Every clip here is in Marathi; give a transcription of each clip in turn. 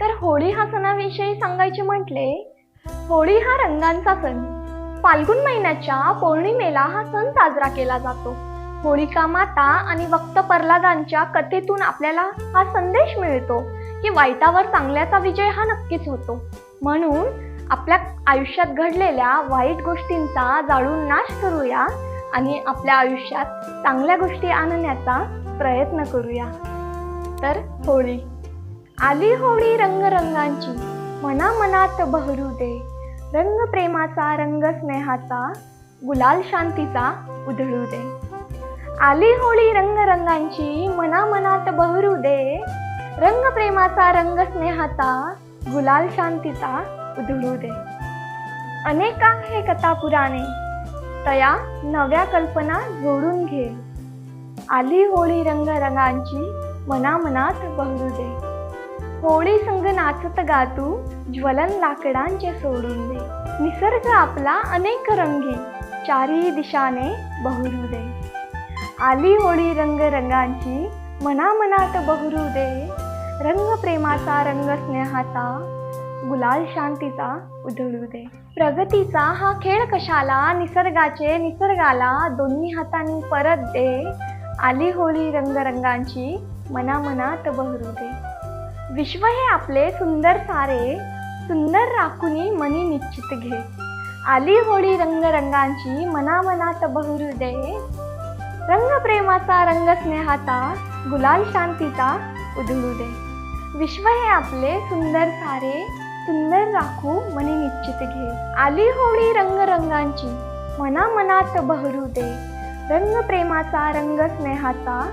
तर होळी हा सणाविषयी सांगायचे म्हटले होळी हा रंगांचा सण. फाल्गुन महिन्याच्या पौर्णिमेला हा सण साजरा केला जातो. होळिका माता आणि वक्त प्रल्हादांच्या कथेतून आपल्याला हा संदेश मिळतो की वाईटावर चांगल्याचा विजय हा नक्कीच होतो. म्हणून आपल्या आयुष्यात घडलेल्या वाईट गोष्टींचा जाळून नाश करूया आणि आपल्या आयुष्यात चांगल्या गोष्टी आणण्याचा प्रयत्न करूया. तर होळी. आली होळी रंगरंगांची. मना मनात बहरू दे. रंग प्रेमाचा रंग स्नेहाचा गुलाल शांतीचा उधळू दे. आली होळी रंगरंगांची मना मनात बहरू दे. रंग प्रेमाचा रंग स्नेहाचा गुलाल शांतीचा उधळू दे. अनेका हे कथा पुराणे. तया नव्या कल्पना जोडून घे. आली होळी रंगरंगांची मनामनात बहरू दे. होळी संग नाचत गातू ज्वलन लाकडांचे सोडून दे. निसर्ग आपला अनेक रंगी चारी दिशाने बहरू दे. आली होळी रंगरंगांची मनामनात बहरू दे. रंग प्रेमाचा रंग स्नेहाचा गुलाल शांतीचा उधळू दे. प्रगतीचा हा खेळ कशाला? निसर्गाचे निसर्गाला दोन्ही हातांनी परत दे. आली होळी रंगरंगांची मनामनात बहरू दे. विश्व हे आपले सुंदर सारे सुंदर राखुनी मनी निश्चित घे. आली होळी रंगरंगांची मनामनात बहरू दे. रंग प्रेमाचा रंग स्नेहाचा गुलाल शांतीचा उधळू दे. विश्व हे आपले सुंदर सारे सुंदर राखू मनी निश्चित घे. आली होळी रंगरंगांची मनामनात बहरू दे. रंग प्रेमाचा रंग स्नेहाचा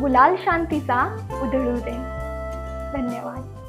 गुलाल शांतीचा उधळू दे. धन्यवाद.